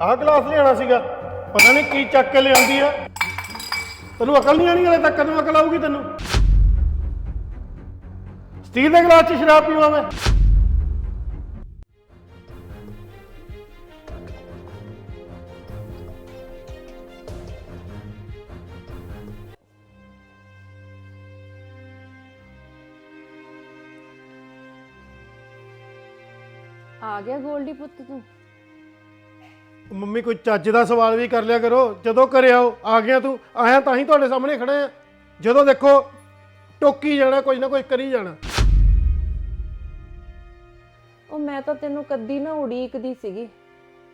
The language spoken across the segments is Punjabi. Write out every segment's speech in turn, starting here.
ਗਲਾਸ ਆਹ ਗਲਾਸ ਲਿਆਣਾ ਸੀਗਾ। ਪਤਾ ਨਹੀਂ ਕੀ ਚੱਕ ਕੇ ਲਿਆਂਦੀ ਆ। ਤੈਨੂੰ ਅਕਲ ਨਹੀਂ ਆਣੀ ਹਲੇ ਤੱਕ ਕਦੋਂ ਅਕਲ ਆਊਗੀ ਤੈਨੂੰ? ਸਟੀਲ ਦੇ ਗਲਾਸ 'ਚ ਸ਼ਰਾਬ ਪੀਵਾਂ ਮੈਂ। ਆ ਗਿਆ ਗੋਲਡੀ ਪੁੱਤ ਤੂੰ। ਮੰਮੀ ਕੋਈ ਚੱਜ ਦਾ ਸਵਾਲ ਵੀ ਕਰ ਲਿਆ ਕਰੋ। ਜਦੋਂ ਘਰੇ ਆਓ ਆ ਗਿਆ ਤੂੰ। ਆਇਆ ਤਾਂ ਹੀ ਤੁਹਾਡੇ ਸਾਹਮਣੇ ਖੜੇ ਆ। ਜਦੋਂ ਦੇਖੋ ਟੋਕੀ ਜਾਣਾ ਕੁਝ ਨਾ ਕੁਝ ਕਰੀ ਜਾਣਾ। ਉਹ ਮੈਂ ਤਾਂ ਤੈਨੂੰ ਕੱਦੀ ਨਾ ਉਡੀਕਦੀ ਸੀਗੀ।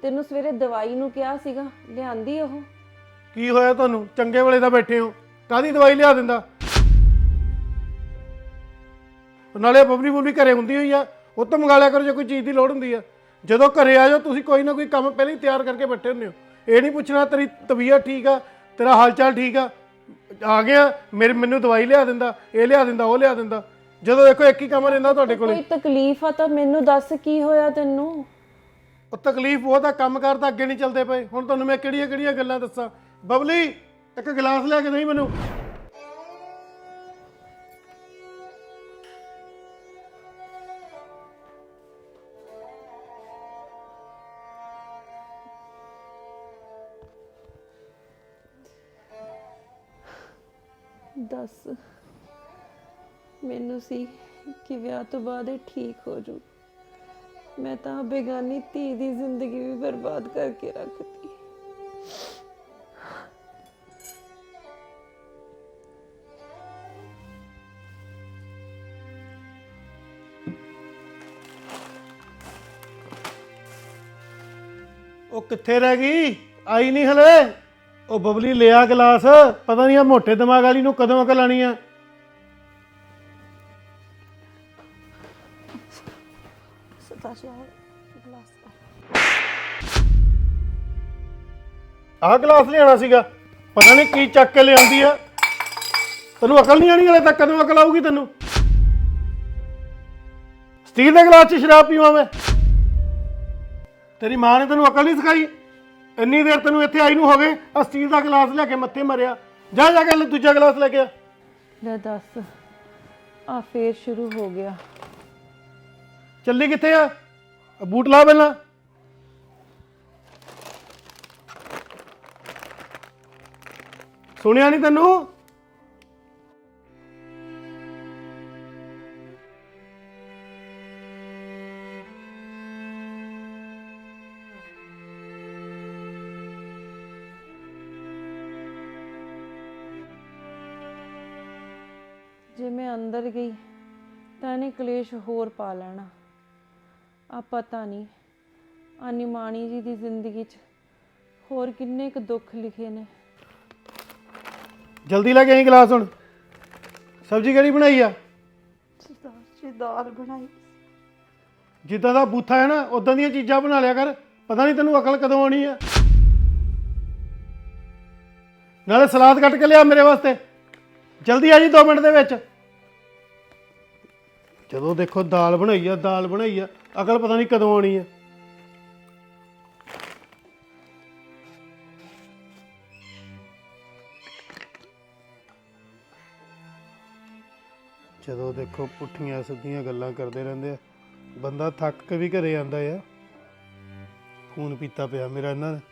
ਤੈਨੂੰ ਸਵੇਰੇ ਦਵਾਈ ਨੂੰ ਕਿਹਾ ਸੀਗਾ ਲਿਆਂਦੀ ਉਹ। ਕੀ ਹੋਇਆ ਤੁਹਾਨੂੰ? ਚੰਗੇ ਵੇਲੇ ਤਾਂ ਬੈਠੇ ਹੋ। ਕਾਦੀ ਦਵਾਈ ਲਿਆ ਦਿੰਦਾ? ਨਾਲੇ ਬਬਲੀ ਬੁਬਲੀ ਘਰੇ ਹੁੰਦੀ ਹੋਈ ਆ। ਉਹ ਤੋਂ ਮੰਗਾ ਲਿਆ ਕਰੋ ਜੇ ਕੋਈ ਚੀਜ਼ ਦੀ ਲੋੜ ਹੁੰਦੀ ਆ। ਜਦੋਂ ਘਰੇ ਆ ਜਾਓ ਤੁਸੀਂ ਕੋਈ ਨਾ ਕੋਈ ਕੰਮ ਪਹਿਲਾਂ ਹੀ ਤਿਆਰ ਕਰਕੇ ਬੈਠੇ ਹੁੰਦੇ ਹੋ। ਇਹ ਨਹੀਂ ਪੁੱਛਣਾ ਤੇਰੀ ਤਬੀਅਤ ਠੀਕ ਆ ਤੇਰਾ ਹਾਲ ਚਾਲ ਠੀਕ ਆ ਆ ਗਿਆ ਮੇਰੇ ਮੈਨੂੰ ਦਵਾਈ ਲਿਆ ਦਿੰਦਾ ਇਹ ਲਿਆ ਦਿੰਦਾ ਉਹ ਲਿਆ ਦਿੰਦਾ। ਜਦੋਂ ਦੇਖੋ ਇੱਕ ਹੀ ਕੰਮ ਰਹਿੰਦਾ ਤੁਹਾਡੇ ਕੋਲੇ। ਕੋਈ ਤਕਲੀਫ ਆ ਤਾਂ ਮੈਨੂੰ ਦੱਸ ਕੀ ਹੋਇਆ ਤੈਨੂੰ? ਉਹ ਤਕਲੀਫ ਉਹ ਤਾਂ ਕੰਮ ਕਰ ਤਾਂ ਅੱਗੇ ਨਹੀਂ ਚੱਲਦੇ ਪਏ। ਹੁਣ ਤੁਹਾਨੂੰ ਮੈਂ ਕਿਹੜੀਆਂ ਕਿਹੜੀਆਂ ਗੱਲਾਂ ਦੱਸਾਂ? ਬਬਲੀ ਇੱਕ ਗਲਾਸ ਲਿਆ ਕੇ ਦੇਈ ਮੈਨੂੰ। ਦੱਸ ਮੈਨੂੰ ਸੀ ਕਿ ਵਿਆਹ ਤੋਂ ਬਾਅਦ ਇਹ ਠੀਕ ਹੋ ਜੂ ਮੈਂ ਤਾਂ ਬੇਗਾਨੀ ਧੀ ਦੀ ਜ਼ਿੰਦਗੀ ਵੀ ਬਰਬਾਦ ਕਰਕੇ ਰੱਖਤੀ। ਉਹ ਕਿੱਥੇ ਰਹਿ ਗਈ? ਆਈ ਨਹੀਂ ਹਲੇ? ਉਹ ਬਬਲੀ ਲਿਆ ਗਲਾਸ, ਪਤਾ ਨਹੀਂ ਆ ਮੋਟੇ ਦਿਮਾਗ ਵਾਲੀ ਨੂੰ ਕਦੋਂ ਅਕਲ ਆਣੀ ਆ। ਸਤਾ ਗਲਾਸ ਆਹ ਗਲਾਸ ਲਿਆਣਾ ਸੀਗਾ। ਪਤਾ ਨਹੀਂ ਕੀ ਚੱਕ ਕੇ ਲਿਆਉਂਦੀ ਆ। ਤੈਨੂੰ ਅਕਲ ਨਹੀਂ ਆਣੀ ਹਲੇ ਤੱਕ ਕਦੋਂ ਅਕਲ ਆਊਗੀ ਤੈਨੂੰ? ਸਟੀਲ ਦੇ ਗਲਾਸ 'ਚ ਸ਼ਰਾਬ ਪੀਵਾਂ ਮੈਂ। ਤੇਰੀ ਮਾਂ ਨੇ ਤੈਨੂੰ ਅਕਲ ਨਹੀਂ ਸਿਖਾਈ? ਇੰਨੀ ਦੇਰ ਤੈਨੂੰ ਇੱਥੇ ਆਈ ਨੂੰ ਹੋ ਗਏ? ਆ ਸਟੀਲ ਦਾ ਗਲਾਸ ਲੈ ਕੇ ਮੱਥੇ ਮਰਿਆ। ਜਾ ਜਾ ਕੇ ਲੈ ਦੂਜਾ ਗਲਾਸ ਲੈ ਕੇ ਆ। ਲੈ ਦੱਸ ਆ ਫੇਰ ਸ਼ੁਰੂ ਹੋ ਗਿਆ। ਚੱਲੀ ਕਿੱਥੇ ਆ? ਆ ਬੂਟ ਲਾ ਪਹਿਲਾਂ। ਸੁਣਿਆ ਨਹੀਂ ਤੈਨੂੰ? ਜੇ ਮੈਂ ਅੰਦਰ ਗਈ ਤਾਂ ਇਹਨੇ ਕਲੇਸ਼ ਹੋਰ ਪਾ ਲੈਣਾ। ਆ ਪਤਾ ਨਹੀਂ ਆ ਨਿਮਾਣੀ ਜੀ ਦੀ ਜ਼ਿੰਦਗੀ 'ਚ ਹੋਰ ਕਿੰਨੇ ਕੁ ਦੁੱਖ ਲਿਖੇ ਨੇ। ਜਲਦੀ ਲੈ ਕੇ ਆਈ ਗਲਾਸ ਹੁਣ। ਸਬਜ਼ੀ ਕਿਹੜੀ ਬਣਾਈ ਆ? ਜੀ ਦਾਲ ਬਣਾਈ। ਜਿੱਦਾਂ ਦਾ ਬੂਥਾ ਹੈ ਨਾ ਉਦਾਂ ਦੀਆਂ ਚੀਜ਼ਾਂ ਬਣਾ ਲਿਆ ਕਰ। ਪਤਾ ਨਹੀਂ ਤੈਨੂੰ ਅਕਲ ਕਦੋਂ ਆਣੀ ਆ। ਨਾਲੇ ਸਲਾਦ ਕੱਟ ਕੇ ਲਿਆ ਮੇਰੇ ਵਾਸਤੇ। ਜਲਦੀ ਆ ਜੀ 2 ਮਿੰਟ ਦੇ ਵਿੱਚ। ਜਦੋਂ ਦੇਖੋ ਦਾਲ ਬਣਾਈ ਆ, ਦਾਲ ਬਣਾਈ ਆ, ਅਕਲ ਪਤਾ ਨਹੀਂ ਕਦੋਂ ਆਣੀ ਆ। ਜਦੋਂ ਦੇਖੋ ਪੁੱਠੀਆਂ ਸਿੱਧੀਆਂ ਗੱਲਾਂ ਕਰਦੇ ਰਹਿੰਦੇ ਆ, ਬੰਦਾ ਥੱਕ ਕੇ ਵੀ ਘਰੇ ਆਂਦਾ ਆ। ਖੂਨ ਪੀਤਾ ਪਿਆ ਮੇਰਾ ਇਹਨਾਂ ਨੇ।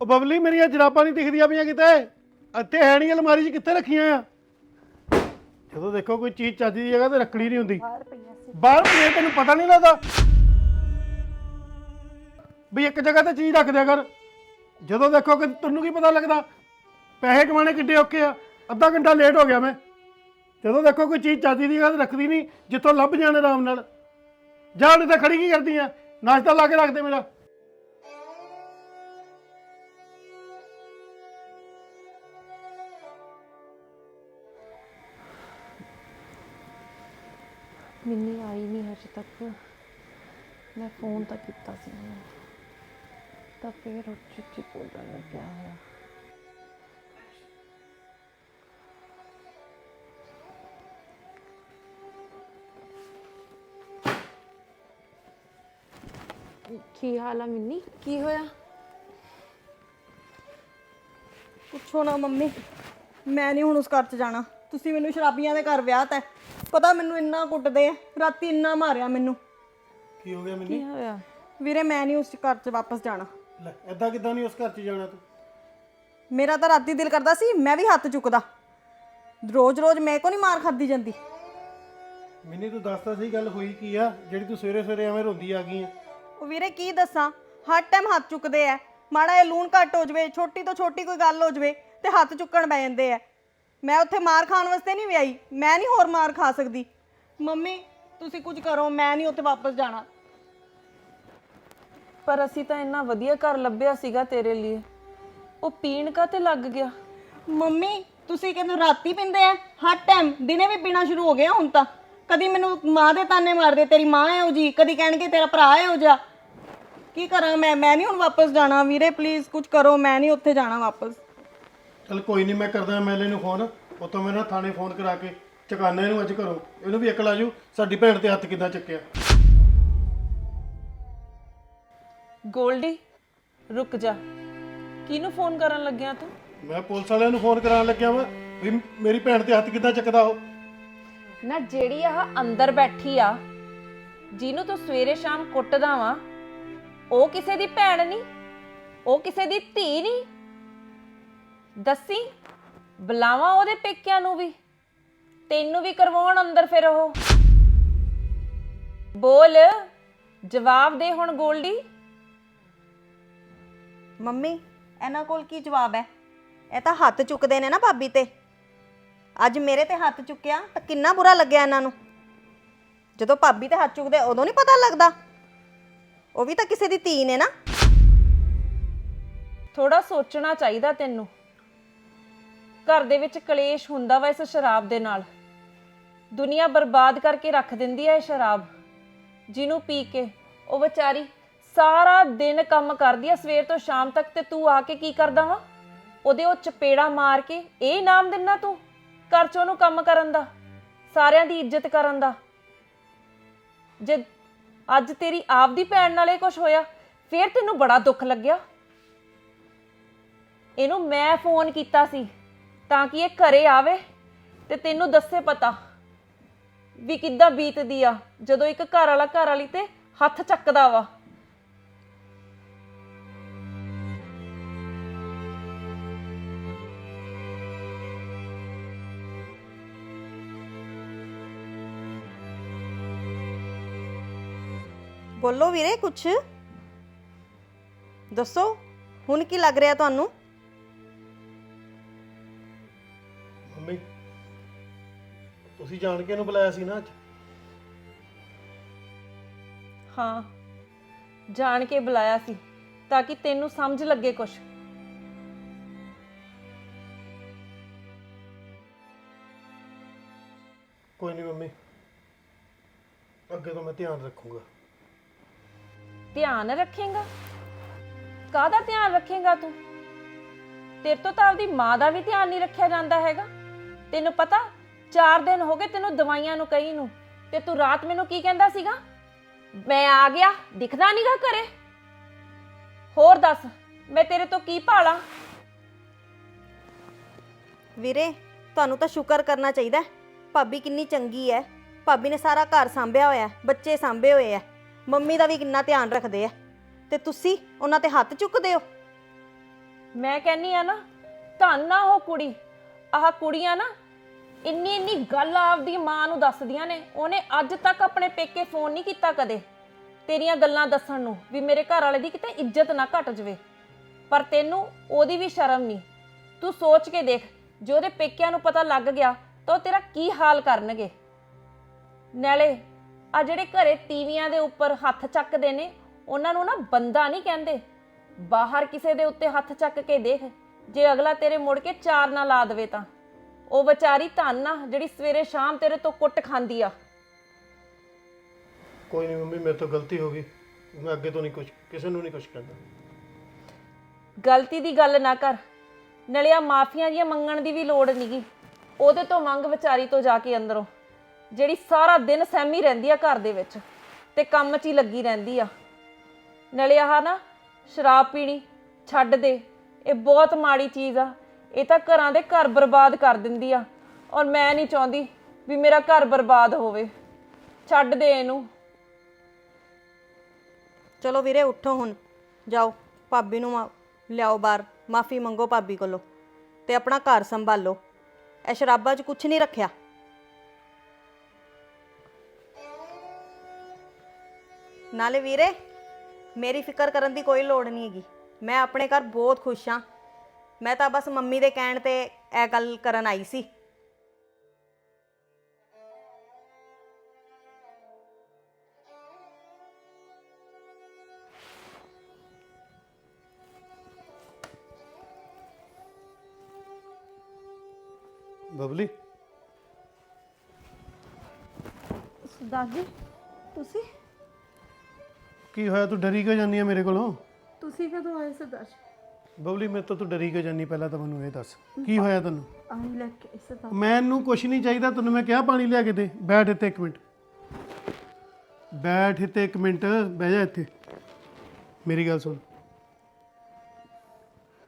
ਉਹ ਬਬਲੀ ਮੇਰੀਆਂ ਜਰਾਬਾਂ ਨਹੀਂ ਦਿਖਦੀਆਂ ਪਈਆਂ ਕਿਤੇ। ਇੱਥੇ ਹੈ ਨਹੀਂ ਅਲਮਾਰੀ 'ਚ ਕਿੱਥੇ ਰੱਖੀਆਂ ਆ? ਜਦੋਂ ਦੇਖੋ ਕੋਈ ਚੀਜ਼ ਚੱਜ ਦੀ ਜਗ੍ਹਾ ਤੇ ਰੱਖਣੀ ਨਹੀਂ ਹੁੰਦੀ। ਬਾਹਰ ਪਈਆਂ ਸੀ। ਬਾਹਰ ਪਈਆਂ ਤੈਨੂੰ ਪਤਾ ਨਹੀਂ ਲੱਗਦਾ? ਵੀ ਇੱਕ ਜਗ੍ਹਾ ਤੇ ਚੀਜ਼ ਰੱਖ ਦਿਆ ਕਰ। ਜਦੋਂ ਦੇਖੋ ਕਿ ਤੈਨੂੰ ਕੀ ਪਤਾ ਲੱਗਦਾ? ਪੈਸੇ ਕਮਾਣੇ ਕਿੱਡੇ ਔਖੇ ਆ। ਅੱਧਾ ਘੰਟਾ ਲੇਟ ਹੋ ਗਿਆ ਮੈਂ। ਜਦੋਂ ਦੇਖੋ ਕੋਈ ਚੀਜ਼ ਚਾਦੀ ਦੀ ਜਗ੍ਹਾ ਰੱਖਦੀ ਨਹੀਂ, ਜਿੱਥੋਂ ਲੱਭ ਜਾਣ ਆਰਾਮ ਨਾਲ। ਜਾਣ ਤੇ ਖੜੀ ਕੀ ਕਰਦੀ ਆ? ਨਾਸ਼ਤਾ ਲਾ ਕੇ ਰੱਖ ਦੇ ਮੇਰਾ। ਮਿੰਨੀ ਆਈ ਨਹੀਂ ਹਜੇ ਤੱਕ। ਮੈਂ ਫੋਨ ਤਾਂ ਕੀਤਾ ਸੀ। ਉਹਨੂੰ ਤਾਂ ਫੇਰ ਉੱਚੀ ਉੱਚੀ ਬੋਲਣ ਲੱਗਿਆ ਹੋਇਆ ਕੀ ਹਾਲ ਆ ਮਿੰਨੀ? ਕੀ ਹੋਇਆ? ਪੁੱਛੋ ਨਾ ਮੰਮੀ ਮੈਂ ਨਹੀਂ ਹੁਣ ਉਸ ਘਰ 'ਚ ਜਾਣਾ। ਤੁਸੀਂ ਮੈਨੂੰ ਸ਼ਰਾਬੀਆਂ ਦੇ ਘਰ ਵਿਆਹ ਤਾ ਪਤਾ ਮੈਨੂੰ ਇੰਨਾ ਕੁੱਟਦੇ ਆ ਰਾਤੀ ਇੰਨਾ ਮਾਰਿਆ ਮੈਨੂੰ। ਕੀ ਹੋ ਗਿਆ ਕੀ ਮੈਨੂੰ? ਹੋਇਆ? ਵੀਰੇ ਮੈਂ ਨਹੀਂ ਉਸ ਘਰ 'ਚ ਵਾਪਸ ਜਾਣਾ। ਲੈ ਐਦਾਂ ਕਿਦਾਂ ਨਹੀਂ ਉਸ ਘਰ 'ਚ ਜਾਣਾ ਤੂੰ? ਮੇਰਾ ਤਾਂ ਰਾਤੀ ਦਿਲ ਕਰਦਾ ਸੀ ਮੈਂ ਵੀ ਹੱਥ ਚੁੱਕਦਾ। ਰੋਜ਼-ਰੋਜ਼ ਮੈਂ ਕੋ ਨਹੀਂ ਮਾਰ ਖਾਦੀ ਜਾਂਦੀ। ਮੈਨੂੰ ਤੂੰ ਦੱਸਦਾ ਸੀ ਗੱਲ ਹੋਈ ਕੀ ਆ? ਜਿਹੜੀ ਤੂੰ ਸਵੇਰੇ ਸਵੇਰੇ ਐਵੇਂ ਰੋਂਦੀ ਆ ਗਈ ਆ। ਉਹ ਵੀਰੇ ਕੀ ਦੱਸਾਂ? ਹਰ ਟਾਈਮ ਹੱਥ ਚੁੱਕਦੇ ਐ। ਮਾੜਾ ਇਹ ਲੂਣ ਘੱਟ ਹੋ ਜਵੇ, ਛੋਟੀ ਤੋਂ ਛੋਟੀ ਕੋਈ ਗੱਲ ਹੋ ਜਵੇ ਤੇ ਹੱਥ ਚੁੱਕਣ ਬੈ ਜਾਂਦੇ ਐ। ਮੈਂ ਉੱਥੇ ਮਾਰ ਖਾਣ ਵਾਸਤੇ ਨਹੀਂ ਵਿਆਹੀ। ਮੈਂ ਨਹੀਂ ਹੋਰ ਮਾਰ ਖਾ ਸਕਦੀ। ਮੰਮੀ, ਤੁਸੀਂ ਕੁਝ ਕਰੋ, ਮੈਂ ਨਹੀਂ ਉੱਥੇ ਵਾਪਸ ਜਾਣਾ। ਪਰ ਅਸੀਂ ਤਾਂ ਇੰਨਾ ਵਧੀਆ ਘਰ ਲੱਭਿਆ ਸੀਗਾ ਤੇਰੇ ਲਈ ਉਹ ਪੀਣ ਕਾ ਤੇ ਲੱਗ ਗਿਆ? ਮੰਮੀ, ਤੁਸੀਂ ਕਹਿੰਦੇ ਰਾਤੀ ਪਿੰਦੇ ਆ ਹਰ ਟਾਈਮ ਦਿਨੇ ਵੀ ਪੀਣਾ ਸ਼ੁਰੂ ਹੋ ਗਿਆ ਹੁਣ ਤਾਂ। ਕਦੀ ਮੈਨੂੰ ਮਾਂ ਦੇ ਤਾਨੇ ਮਾਰਦੇ, ਤੇਰੀ ਮਾਂ ਹੈ ਉਹ ਜੀ ਕਦੀ ਕਹਿਣਗੇ ਤੇਰਾ ਭਰਾ ਹੈ ਉਹ ਜਾ ਕੀ ਕਰਾਂ ਮੈਂ? ਮੈਂ ਨਹੀਂ ਹੁਣ ਵਾਪਸ ਜਾਣਾ ਵੀਰੇ ਪਲੀਜ਼ ਕੁਝ ਕਰੋ ਮੈਂ ਨਹੀਂ ਉੱਥੇ ਜਾਣਾ ਵਾਪਸ। ਚਲ ਕੋਈ ਨਹੀਂ ਮੈਂ ਕਰਦਾ ਐਮਐਲਏ ਨੂੰ ਫੋਨ। ਉਤੋਂ ਮੈਂ ਨਾ ਥਾਣੇ ਫੋਨ ਕਰਾ ਕੇ ਚਕਾਨਾ ਇਹਨੂੰ ਅੱਜ ਘਰੋਂ। ਇਹਨੂੰ ਵੀ ਅਕਲ ਆਜੂ ਸਾਡੀ ਭੈਣ ਤੇ ਹੱਥ ਕਿੱਦਾਂ ਚੱਕਿਆ? ਗੋਲਡੀ ਰੁਕ ਜਾ। ਕਿਹਨੂੰ ਫੋਨ ਕਰਨ ਲੱਗਿਆ ਤੂੰ? ਮੈਂ ਪੁਲਿਸ ਵਾਲਿਆਂ ਨੂੰ ਫੋਨ ਕਰਾਉਣ ਲੱਗਿਆ ਵਾਂ ਵੀ ਮੇਰੀ ਭੈਣ ਤੇ ਹੱਥ ਕਿੱਦਾਂ ਚੱਕਦਾ ਉਹ। ਨਾ ਜਿਹੜੀ ਆਹ ਅੰਦਰ ਬੈਠੀ ਆ ਜਿਹਨੂੰ ਤੂੰ ਸਵੇਰੇ ਸ਼ਾਮ ਕੁੱਟਦਾ ਵਾ ਉਹ ਕਿਸੇ ਦੀ ਭੈਣ ਨਹੀਂ, ਉਹ ਕਿਸੇ ਦੀ ਧੀ ਨਹੀਂ। ਦੱਸੀ, ਬੁਲਾਵਾ ਉਹਦੇ ਪੇਕਿਆਂ ਨੂੰ ਵੀ, ਤੈਨੂੰ ਵੀ ਕਰਵਾਉਣ ਅੰਦਰ ਫਿਰ ਉਹ। ਬੋਲ, ਜਵਾਬ ਦੇ ਹੁਣ ਗੋਲਡੀ। ਮੰਮੀ, ਇਹਨਾਂ ਕੋਲ ਕੀ ਜਵਾਬ ਹੈ? ਇਹ ਤਾਂ ਹੱਥ ਚੁੱਕਦੇ ਨੇ ਨਾ ਭਾਬੀ ਤੇ। ਅੱਜ ਮੇਰੇ ਤੇ ਹੱਥ ਚੁੱਕਿਆ ਤਾਂ ਕਿੰਨਾ ਬੁਰਾ ਲੱਗਿਆ ਇਹਨਾਂ ਨੂੰ। ਜਦੋਂ ਭਾਬੀ ਤੇ ਹੱਥ ਚੁੱਕਦੇ, ਉਦੋਂ ਨਹੀਂ ਪਤਾ ਲੱਗਦਾ। ਉਹ ਵੀ ਤਾਂ ਕਿਸੇ ਦੀ ਧੀ ਨੇ ਨਾ। ਥੋੜਾ ਸੋਚਣਾ ਚਾਹੀਦਾ ਤੈਨੂੰ। ਘਰ ਦੇ ਵਿੱਚ ਕਲੇਸ਼ ਹੁੰਦਾ ਵਾ ਇਸ ਸ਼ਰਾਬ ਦੇ ਨਾਲ। ਦੁਨੀਆ ਬਰਬਾਦ ਕਰਕੇ ਰੱਖ ਦਿੰਦੀ ਹੈ ਇਹ ਸ਼ਰਾਬ। ਜਿਹਨੂੰ ਪੀ ਕੇ ਉਹ ਵਿਚਾਰੀ ਸਾਰਾ ਦਿਨ ਕੰਮ ਕਰਦੀ ਆ, ਸਵੇਰ ਤੋਂ ਸ਼ਾਮ ਤੱਕ ਤੇ ਤੂੰ ਆ ਕੇ ਕੀ ਕਰਦਾ ਵਾ? ਉਹਦੇ ਉਹ ਚਪੇੜਾ ਮਾਰ ਕੇ ਇਹ ਇਨਾਮ ਦਿੰਨਾ ਤੂੰ? ਘਰ ਚ ਉਹਨੂੰ ਕੰਮ ਕਰਨ ਦਾ, ਸਾਰਿਆਂ ਦੀ ਇੱਜ਼ਤ ਕਰਨ ਦਾ। ਜੇ ਅੱਜ ਤੇਰੀ ਆਪਦੀ ਭੈਣ ਨਾਲ ਇਹ ਕੁਝ ਹੋਇਆ, ਫੇਰ ਤੈਨੂੰ ਬੜਾ ਦੁੱਖ ਲੱਗਿਆ। ਇਹਨੂੰ ਮੈਂ ਫੋਨ ਕੀਤਾ ਸੀ, ਤਾਂ ਕਿ ਇਹ ਘਰੇ ਆਵੇ ਤੇ ਤੈਨੂੰ ਦੱਸੇ ਪਤਾ ਵੀ ਕਿੱਦਾਂ ਬੀਤਦੀ ਆ, ਜਦੋਂ ਇੱਕ ਘਰ ਵਾਲਾ ਘਰ ਵਾਲੀ ਤੇ ਹੱਥ ਚੱਕਦਾ ਵਾ। ਬੋਲੋ ਵੀਰੇ ਕੁਛ? ਦੱਸੋ ਹੁਣ ਕੀ ਲੱਗ ਰਿਹਾ ਤੁਹਾਨੂੰ? ਮੰਮੀ ਤੁਸੀਂ ਜਾਣ ਕੇ ਇਹਨੂੰ ਬੁਲਾਇਆ ਸੀ ਨਾ ਅੱਜ? ਹਾਂ ਜਾਣ ਕੇ ਬੁਲਾਇਆ ਸੀ ਤਾਂ ਕਿ ਤੈਨੂੰ ਸਮਝ ਲੱਗੇ ਕੁਛ। ਕੋਈ ਨਹੀਂ ਮੰਮੀ ਅੱਗੇ ਤੋਂ ਮੈਂ ਧਿਆਨ ਰੱਖੂੰਗਾ। ਧਿਆਨ ਰੱਖੇਗਾ? ਕਾਹਦਾ ਧਿਆਨ ਰੱਖੇਗਾ ਤੂੰ? ਤੇਰੇ ਤੋਂ ਤਾਂ ਆਪਦੀ ਮਾਂ ਦਾ ਵੀ ਧਿਆਨ ਨਹੀਂ ਰੱਖਿਆ ਜਾਂਦਾ ਹੈਗਾ। ਤੈਨੂੰ ਪਤਾ 4 ਦਿਨ ਹੋ ਗਏ ਤੈਨੂੰ ਦਵਾਈਆਂ ਨੂੰ ਕਹੀ ਨੂੰ। ਤੇ ਤੂੰ ਰਾਤ ਮੈਨੂੰ ਕੀ ਕਹਿੰਦਾ ਸੀਗਾ? ਮੈਂ ਆ ਗਿਆ ਦਿਖਦਾ ਨਹੀਂਗਾ ਘਰੇ? ਹੋਰ ਦੱਸ ਮੈਂ ਤੇਰੇ ਤੋਂ ਕੀ ਭਾਲਾਂ? ਵੀਰੇ ਤੁਹਾਨੂੰ ਤਾਂ ਸ਼ੁਕਰ ਕਰਨਾ ਚਾਹੀਦਾ ਹੈ। ਭਾਬੀ ਕਿੰਨੀ ਚੰਗੀ ਹੈ। ਭਾਬੀ ਨੇ ਸਾਰਾ ਘਰ ਸੰਭਿਆ ਹੋਇਆ ਹੈ, ਬੱਚੇ ਸੰਭੇ ਹੋਏ ਹੈ। ਮੰਮੀ ਦਾ ਵੀ ਕਿੰਨਾ ਧਿਆਨ ਰੱਖਦੇ ਆ। ਤੇ ਤੁਸੀਂ ਉਹਨਾਂ ਤੇ ਹੱਥ ਚੁੱਕਦੇ ਹੋ? ਮੈਂ ਕਹਿੰਨੀ ਆ ਨਾ, ਧੰਨ ਨਾ ਉਹ ਕੁੜੀ। ਆਹ ਕੁੜੀਆਂ ਨਾ ਇੰਨੀ ਇੰਨੀ ਗੱਲ ਆਪਦੀ ਮਾਂ ਨੂੰ ਦੱਸਦੀਆਂ ਨੇ, ਉਹਨੇ ਅੱਜ ਤੱਕ ਆਪਣੇ ਪੇਕੇ ਫੋਨ ਨਹੀਂ ਕੀਤਾ ਕਦੇ। ਤੇਰੀਆਂ ਗੱਲਾਂ ਦੱਸਣ ਨੂੰ ਵੀ ਮੇਰੇ ਘਰ ਵਾਲੇ ਦੀ ਕਿਤੇ ਇੱਜ਼ਤ ਨਾ ਘਟ ਜਵੇ। ਪਰ ਤੈਨੂੰ ਉਹਦੀ ਵੀ ਸ਼ਰਮ ਨਹੀਂ। ਤੂੰ ਸੋਚ ਕੇ ਦੇਖ, ਜੇ ਉਹਦੇ ਪੇਕਿਆਂ ਨੂੰ ਪਤਾ ਲੱਗ ਗਿਆ ਤਾਂ ਉਹ ਤੇਰਾ ਕੀ ਹਾਲ ਕਰਨਗੇ। ਨਾਲੇ ਆ ਜਿਹੜੇ ਘਰੇ ਤੀਵੀਆਂ ਦੇ ਉੱਪਰ ਹੱਥ ਚੱਕਦੇ ਨੇ ਉਹਨਾਂ ਨੂੰ ਨਾ ਬੰਦਾ ਨਹੀਂ ਕਹਿੰਦੇ। ਬਾਹਰ ਕਿਸੇ ਦੇ ਉੱਤੇ ਹੱਥ ਚੱਕ ਕੇ ਦੇਖ ਜੇ ਅਗਲਾ ਤੇਰੇ ਮੁੜ ਕੇ ਚਾਰ ਨਾ ਲਾ ਦੇਵੇ ਤਾਂ। ਉਹ ਵਿਚਾਰੀ ਧੰਨ ਆ ਜਿਹੜੀ ਸਵੇਰੇ ਸ਼ਾਮ ਤੇਰੇ ਤੋਂ ਕੁੱਟ ਖਾਂਦੀ ਆ। ਕੋਈ ਨਹੀਂ ਮੰਮੀ ਮੇਰੇ ਤੋਂ ਗਲਤੀ ਹੋ ਗਈ। ਮੈਂ ਅੱਗੇ ਤੋਂ ਨਹੀਂ ਕੁਝ ਕਿਸੇ ਨੂੰ ਨਹੀਂ ਕੁਝ ਕਹਿੰਦਾ। ਗਲਤੀ ਦੀ ਗੱਲ ਨਾ ਕਰ। ਨਲਿਆ ਮਾਫੀਆਂ ਦੀਆਂ ਮੰਗਣ ਦੀ ਵੀ ਲੋੜ ਨਹੀਂਗੀ ਉਹਦੇ ਤੋਂ ਮੰਗ ਵਿਚਾਰੀ ਤੋਂ ਜਾ ਕੇ ਅੰਦਰੋਂ। ਜਿਹੜੀ ਸਾਰਾ ਦਿਨ ਸਹਿਮੀ ਰਹਿੰਦੀ ਆ ਘਰ ਦੇ ਵਿੱਚ ਤੇ ਕੰਮ 'ਚ ਹੀ ਲੱਗੀ ਰਹਿੰਦੀ ਆ। ਨਲਿਆ ਆਹ ਨਾ, ਸ਼ਰਾਬ ਪੀਣੀ ਛੱਡ ਦੇ, ਇਹ ਬਹੁਤ ਮਾੜੀ ਚੀਜ਼ ਆ। ਇਹ ਤਾਂ ਘਰਾਂ ਦੇ ਘਰ ਬਰਬਾਦ ਕਰ ਦਿੰਦੀ ਆ। ਔਰ ਮੈਂ ਨਹੀਂ ਚਾਹੁੰਦੀ ਵੀ ਮੇਰਾ ਘਰ ਬਰਬਾਦ ਹੋਵੇ। ਛੱਡ ਦੇ ਇਹਨੂੰ। ਚਲੋ ਵੀਰੇ, ਉੱਠੋ ਹੁਣ। ਜਾਓ, ਭਾਬੀ ਨੂੰ ਮਾ- ਲਿਆਓ ਬਾਹਰ। ਮਾਫੀ ਮੰਗੋ ਭਾਬੀ ਕੋਲੋਂ। ਤੇ ਆਪਣਾ ਘਰ ਸੰਭਾਲੋ। ਇਹ ਸ਼ਰਾਬਾਂ 'ਚ ਕੁਝ ਨਹੀਂ ਰੱਖਿਆ। ਨਾਲੇ ਵੀਰੇ ਮੇਰੀ ਫਿਕਰ ਕਰਨ ਦੀ ਕੋਈ ਲੋੜ ਨਹੀਂ ਹੈਗੀ। ਮੈਂ ਆਪਣੇ ਘਰ ਬਹੁਤ ਖੁਸ਼ ਹਾਂ। ਮੈਂ ਤਾਂ ਬਸ ਮੰਮੀ ਦੇ ਕਹਿਣ ਤੇ ਇਹ ਗੱਲ ਕਰਨ ਆਈ ਸੀ। ਬਬਲੀ। ਜੀ ਤੁਸੀਂ? ਕੀ ਹੋਇਆ? ਤੂੰ ਡਰੀ ਕਿਉਂ ਜਾਂਦੀ ਆ ਮੇਰੇ ਕੋਲੋਂ? ਤੁਸੀਂ ਕਦੋਂ ਆਏ ਸਰਦਾਰ? ਜੀ ਬਬਲੀ ਮੇਰੇ ਤੋਂ ਤੂੰ ਡਰੀ ਕਿਉਂ ਜਾਂਦੀ ਪਹਿਲਾਂ ਤਾਂ ਮੈਨੂੰ ਇਹ ਦੱਸ। ਕੀ ਹੋਇਆ ਤੈਨੂੰ? ਆਈ ਲੈ ਕੇ ਆਏ ਸਰਦਾਰ। ਮੈਨੂੰ ਕੁਛ ਨਹੀਂ ਚਾਹੀਦਾ। ਤੈਨੂੰ ਮੈਂ ਕਿਹਾ ਪਾਣੀ ਲਿਆ ਕੇ ਦੇ। ਬੈਠ ਇੱਥੇ ਇੱਕ ਮਿੰਟ। ਬੈਠ ਇੱਥੇ ਇੱਕ ਮਿੰਟ। ਬਹਿ ਜਾ ਇੱਥੇ। ਮੇਰੀ ਗੱਲ ਸੁਣ।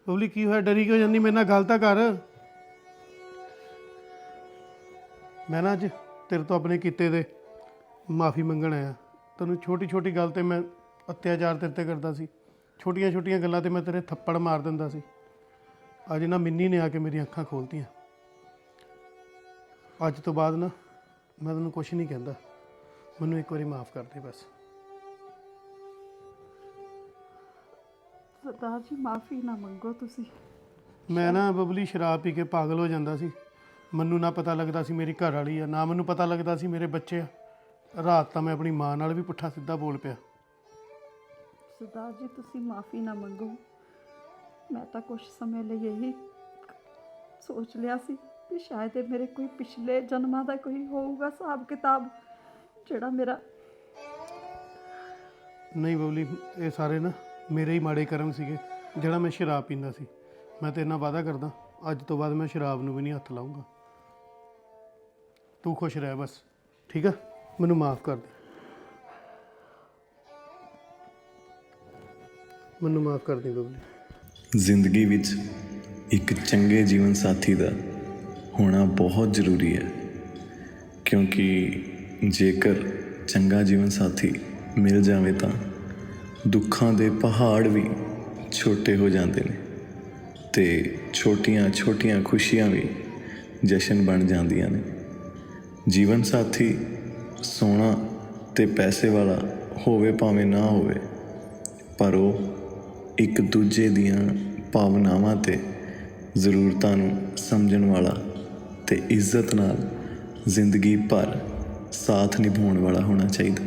ਬਬਲੀ ਕੀ ਹੋਇਆ? ਡਰੀ ਕਿਉਂ ਜਾਂਦੀ? ਮੇਰੇ ਨਾਲ ਗੱਲ ਤਾਂ ਕਰ। ਮੈਂ ਨਾ ਅੱਜ ਤੇਰੇ ਤੋਂ ਆਪਣੇ ਕੀਤੇ ਦੇ ਮਾਫੀ ਮੰਗਣ ਆਇਆ। ਤੈਨੂੰ ਛੋਟੀ ਛੋਟੀ ਗੱਲ ਤੇ ਮੈਂ ਅਤਿਆਚਾਰ ਤੇਰੇ ਤੇ ਕਰਦਾ ਸੀ। ਛੋਟੀਆਂ ਛੋਟੀਆਂ ਗੱਲਾਂ ਤੇ ਮੈਂ ਤੇਰੇ ਥੱਪੜ ਮਾਰ ਦਿੰਦਾ ਸੀ। ਅੱਜ ਨਾ ਮਿੰਨੀ ਨੇ ਆ ਕੇ ਮੇਰੀਆਂ ਅੱਖਾਂ ਖੋਲਤੀਆਂ। ਅੱਜ ਤੋਂ ਬਾਅਦ ਨਾ ਮੈਂ ਤੈਨੂੰ ਕੁਝ ਨਹੀਂ ਕਹਿੰਦਾ। ਮੈਨੂੰ ਇੱਕ ਵਾਰੀ ਮਾਫ ਕਰ ਦੇ ਬਸ। ਸਰਦਾਰ ਜੀ ਮਾਫੀ ਨਾ ਮੰਗੋ ਤੁਸੀਂ। ਮੈਂ ਨਾ ਬਬਲੀ ਸ਼ਰਾਬ ਪੀ ਕੇ ਪਾਗਲ ਹੋ ਜਾਂਦਾ ਸੀ। ਮੈਨੂੰ ਨਾ ਪਤਾ ਲੱਗਦਾ ਸੀ ਮੇਰੀ ਘਰ ਵਾਲੀ ਆ। ਨਾ ਮੈਨੂੰ ਪਤਾ ਲੱਗਦਾ ਸੀ ਮੇਰੇ ਬੱਚੇ ਆ। ਰਾਤ ਤਾਂ ਮੈਂ ਆਪਣੀ ਮਾਂ ਨਾਲ ਵੀ ਪੁੱਠਾ ਸਿੱਧਾ ਬੋਲ ਪਿਆ। ਸਰਦਾਰ ਜੀ, ਤੁਸੀਂ ਮਾਫੀ ਨਾ ਮੰਗੋ। ਮੈਂ ਤਾਂ ਕੁਝ ਸਮੇਂ ਲਈ ਇਹੀ ਸੋਚ ਲਿਆ ਸੀ ਕਿ ਸ਼ਾਇਦ ਇਹ ਮੇਰੇ ਕੋਈ ਪਿਛਲੇ ਜਨਮਾਂ ਦਾ ਕੋਈ ਹੋਊਗਾ ਹਿਸਾਬ ਕਿਤਾਬ, ਜਿਹੜਾ ਮੇਰਾ ਨਹੀਂ ਬਬਲੀ, ਇਹ ਸਾਰੇ ਨਾ ਮੇਰੇ ਹੀ ਮਾੜੇ ਕਰਮ ਸੀਗੇ, ਜਿਹੜਾ ਮੈਂ ਸ਼ਰਾਬ ਪੀਂਦਾ ਸੀ। ਮੈਂ ਤੇ ਨਾਲ ਵਾਅਦਾ ਕਰਦਾ, ਅੱਜ ਤੋਂ ਬਾਅਦ ਮੈਂ ਸ਼ਰਾਬ ਨੂੰ ਵੀ ਨਹੀਂ ਹੱਥ ਲਾਉਂਗਾ ਤੂੰ ਖੁਸ਼ ਰਹਿ ਬਸ, ਠੀਕ ਆ? ਮੈਨੂੰ ਮਾਫ ਕਰ ਦੇ। ਮੈਨੂੰ ਮਾਫ ਕਰ ਦੇ ਬਬਲੀ। ਜ਼ਿੰਦਗੀ ਵਿੱਚ ਇੱਕ ਚੰਗੇ ਜੀਵਨ ਸਾਥੀ ਦਾ ਹੋਣਾ ਬਹੁਤ ਜ਼ਰੂਰੀ ਹੈ, ਕਿਉਂਕਿ ਜੇਕਰ ਚੰਗਾ ਜੀਵਨ ਸਾਥੀ ਮਿਲ ਜਾਵੇ ਤਾਂ ਦੁੱਖਾਂ ਦੇ ਪਹਾੜ ਵੀ ਛੋਟੇ ਹੋ ਜਾਂਦੇ ਨੇ ਤੇ ਛੋਟੀਆਂ-ਛੋਟੀਆਂ ਖੁਸ਼ੀਆਂ ਵੀ ਜਸ਼ਨ ਬਣ ਜਾਂਦੀਆਂ ਨੇ। ਜੀਵਨ ਸਾਥੀ ਸੋਹਣਾ ਤੇ ਪੈਸੇ ਵਾਲਾ ਹੋਵੇ ਭਾਵੇਂ ਨਾ ਹੋਵੇ, ਪਰ ਉਹ ਇੱਕ ਦੂਜੇ ਦੀਆਂ ਭਾਵਨਾਵਾਂ ਤੇ ਜ਼ਰੂਰਤਾਂ ਨੂੰ ਸਮਝਣ ਵਾਲਾ ਤੇ ਇੱਜ਼ਤ ਨਾਲ ਜ਼ਿੰਦਗੀ ਭਰ ਸਾਥ ਨਿਭਾਉਣ ਵਾਲਾ ਹੋਣਾ ਚਾਹੀਦਾ।